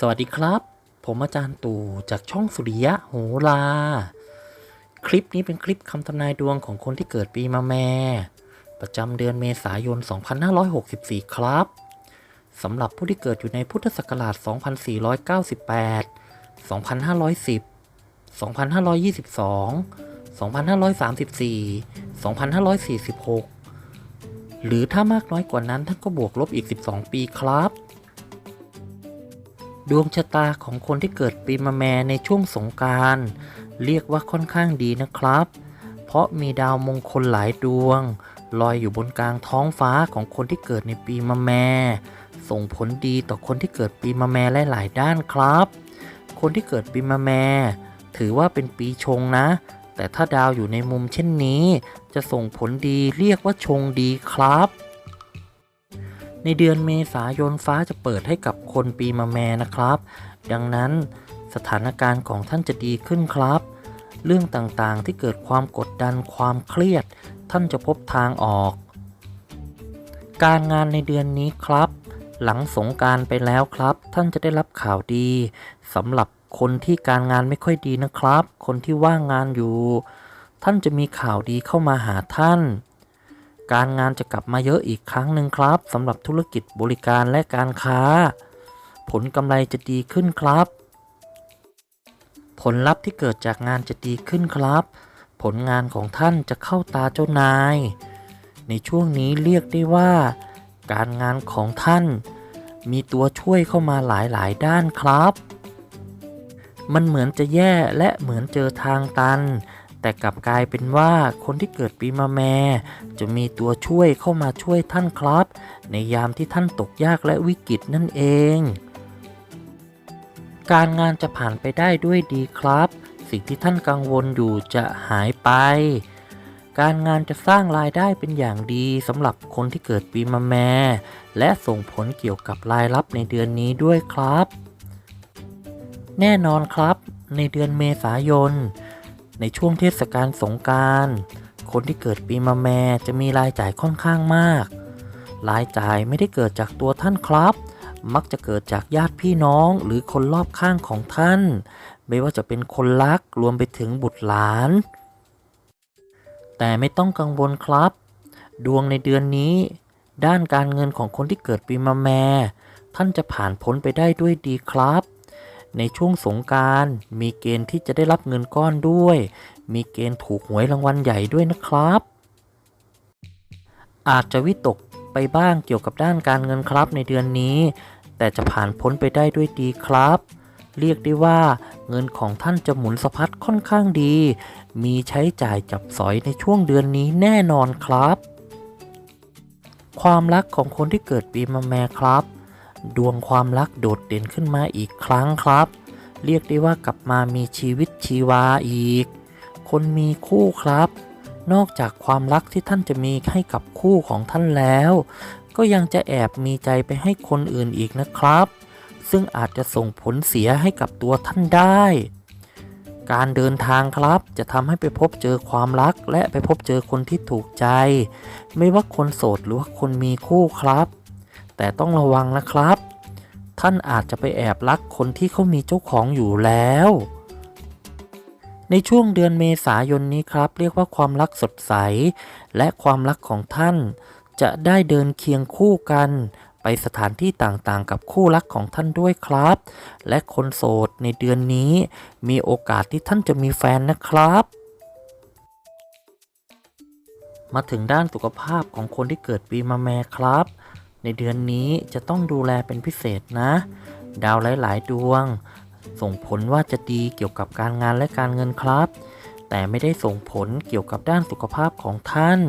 สวัสดีครับ ผมอาจารย์ตู่จากช่องสุริยะโหรา คลิปนี้เป็นคลิปคำทำนายดวงของคนที่เกิดปีมาแม่ ประจำเดือนเมษายน 2564 ครับสำหรับผู้ที่เกิดอยู่ในพุทธศักราช 2498 2510 2522 2534 2546 หรือถ้ามากน้อยกว่านั้นท่านก็บวกลบอีก 12 ปีครับ ดวงชะตาของคนที่เกิดปีมะแมในช่วงสงการเรียกว่าค่อนข้างดีนะครับ เพราะมีดาวมงคลหลายดวง ลอยอยู่บนกลางท้องฟ้าของคนที่เกิดในปีมะแม ส่งผลดีต่อคนที่เกิดปีมะแมหลายๆด้านครับ คนที่เกิดปีมะแม ถือว่าเป็นปีชงนะ แต่ถ้าดาวอยู่ในมุมเช่นนี้ จะส่งผลดีเรียกว่าชงดีครับ ในเดือนเมษายนฟ้าจะเปิดให้กับคนปีมะแมนะครับ ดังนั้นสถานการณ์ของท่านจะดีขึ้นครับ เรื่องต่างๆที่เกิดความกดดันความเครียด ท่านจะพบทางออก การงานในเดือนนี้ครับ หลังสงการไปแล้วครับ ท่านจะได้รับข่าวดีสำหรับคนที่การงานไม่ค่อยดีนะครับ คนที่ว่างงานอยู่ ท่านจะมีข่าวดีเข้ามาหาท่าน การงานจะกลับมาเยอะอีกครั้งหนึ่งครับสำหรับธุรกิจบริการและการค้า ผลกำไรจะดีขึ้นครับ ผลลัพธ์ที่เกิดจากงานจะดีขึ้นครับ ผลงานของท่านจะเข้าตาเจ้านาย ในช่วงนี้เรียกได้ว่า การงานของท่าน มีตัวช่วยเข้ามาหลายๆ ด้านครับ มันเหมือนจะแย่และเหมือนเจอทางตัน แต่กลับกลายเป็นว่าคนที่เกิดปีมะแม่จะมีตัวช่วยเข้ามาช่วยท่านครับ ในยามที่ท่านตกยากและวิกฤตนั่นเอง การงานจะผ่านไปได้ด้วยดีครับ สิ่งที่ท่านกังวลอยู่จะหายไป การงานจะสร้างรายได้เป็นอย่างดีสำหรับคนที่เกิดปีมะแม่และส่งผลเกี่ยวกับรายรับในเดือนนี้ด้วยครับ แน่นอนครับ ในเดือนเมษายน ในช่วงเทศกาลสงการคนที่เกิดปีมะแม่จะมีรายจ่ายค่อนข้างมาก รายจ่ายไม่ได้เกิดจากตัวท่านครับ มักจะเกิดจากญาติพี่น้องหรือคนรอบข้างของท่าน ไม่ว่าจะเป็นคนรักรวมไปถึงบุตรหลาน แต่ไม่ต้องกังวลครับ ดวงในเดือนนี้ ด้านการเงินของคนที่เกิดปีมะแม่ท่านจะผ่านพ้นไปได้ด้วยดีครับ ในช่วงสงการมีเกณฑ์ที่จะได้รับเงินก้อนด้วย มีเกณฑ์ถูกหวยรางวัลใหญ่ด้วยนะครับ อาจจะวิตกไปบ้างเกี่ยวกับด้านการเงินครับในเดือนนี้ แต่จะผ่านพ้นไปได้ด้วยดีครับ เรียกได้ว่า เงินของท่านจะหมุนสะพัดค่อนข้างดี มีใช้จ่ายจับสอยในช่วงเดือนนี้แน่นอนครับ ความรักของคนที่เกิดปีมะแม่ครับ ดวงความรักโดดเด่นขึ้นมาอีกครั้งครับ เรียกได้ว่ากลับมามีชีวิตชีวาอีก คนมีคู่ครับ นอกจากความรักที่ท่านจะมีให้กับคู่ของท่านแล้ว ก็ยังจะแอบมีใจไปให้คนอื่นอีกนะครับ ซึ่งอาจจะส่งผลเสียให้กับตัวท่านได้ การเดินทางครับจะทำให้ไปพบเจอความรักและไปพบเจอคนที่ถูกใจ ไม่ว่าคนโสดหรือว่าคนมีคู่ครับ แต่ต้องระวังนะครับ ท่านอาจจะไปแอบรักคนที่เขามีเจ้าของอยู่แล้ว ในช่วงเดือนเมษายนนี้ครับ เรียกว่าความรักสดใส และความรักของท่าน จะได้เดินเคียงคู่กัน ไปสถานที่ต่างๆ กับคู่รักของท่านด้วยครับ และคนโสดในเดือนนี้ มีโอกาสที่ท่านจะมีแฟนนะครับมาถึงด้านสุขภาพของคนที่เกิดปีมะแม่ครับ ในเดือนนี้จะต้องดูแลเป็นพิเศษนะ ดาวหลาย ๆ ดวง ส่งผลว่าจะดีเกี่ยวกับการงานและการเงินครับ แต่ไม่ได้ส่งผลเกี่ยวกับด้านสุขภาพของท่าน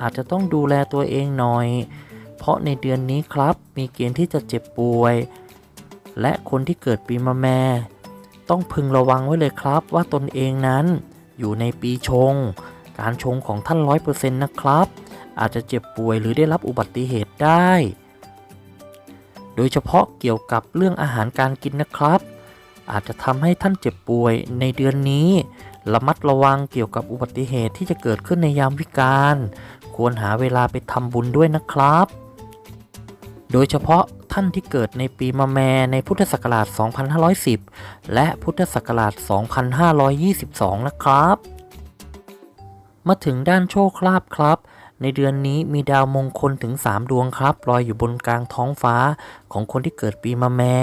อาจจะต้องดูแลตัวเองหน่อย เพราะในเดือนนี้ครับ มีเกณฑ์ที่จะเจ็บป่วย และคนที่เกิดปีมะแม่ต้องพึงระวังไว้เลยครับว่าตนเองนั้นอยู่ในปีชง การชงของท่านร้อยเปอร์เซ็นต์นะครับ อาจจะเจ็บป่วยหรือได้รับอุบัติเหตุได้ โดยเฉพาะเกี่ยวกับเรื่องอาหารการกินนะครับ อาจจะทำให้ท่านเจ็บป่วยในเดือนนี้ ระมัดระวังเกี่ยวกับอุบัติเหตุที่จะเกิดขึ้นในยามวิกาลควรหาเวลาไปทำบุญด้วยนะครับ โดยเฉพาะท่านที่เกิดในปีมะแมในพุทธศักราช 2510 และพุทธศักราช 2522 นะครับ มาถึงด้านโชคลาภครับ ในเดือนนี้มีดาวมงคลถึง 3 ดวงครับลอยอยู่บนกลางท้องฟ้าของคนที่เกิดปีมะแม่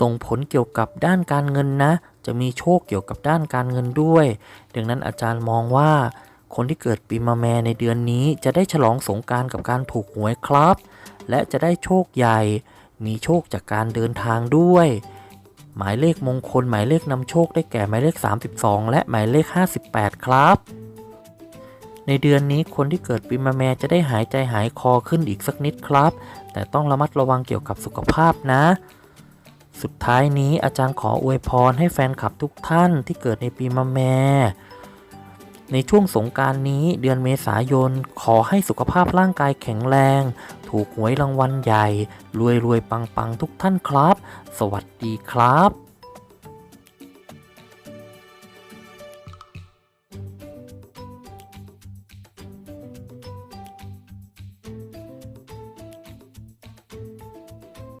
ส่งผลเกี่ยวกับด้านการเงินนะ จะมีโชคเกี่ยวกับด้านการเงินด้วย ดังนั้นอาจารย์มองว่าคนที่เกิดปีมะแม่ในเดือนนี้จะได้ฉลองสงการกับการถูกหวยครับ และจะได้โชคใหญ่ มีโชคจากการเดินทางด้วย หมายเลขมงคลหมายเลขนำโชคได้แก่หมายเลข 32 และหมายเลข 58 ครับ ในเดือนนี้คนที่เกิดปีมะแม่จะได้หายใจหายคอขึ้นอีกสักนิดครับ แต่ต้องระมัดระวังเกี่ยวกับสุขภาพนะ สุดท้ายนี้อาจารย์ขออวยพรให้แฟนคลับทุกท่านที่เกิดในปีมะแม่ในช่วงสงการนี้เดือนเมษายน ขอให้สุขภาพร่างกายแข็งแรง ถูกหวยรางวัลใหญ่ รวยรวยปังปังๆทุกท่านครับ สวัสดีครับ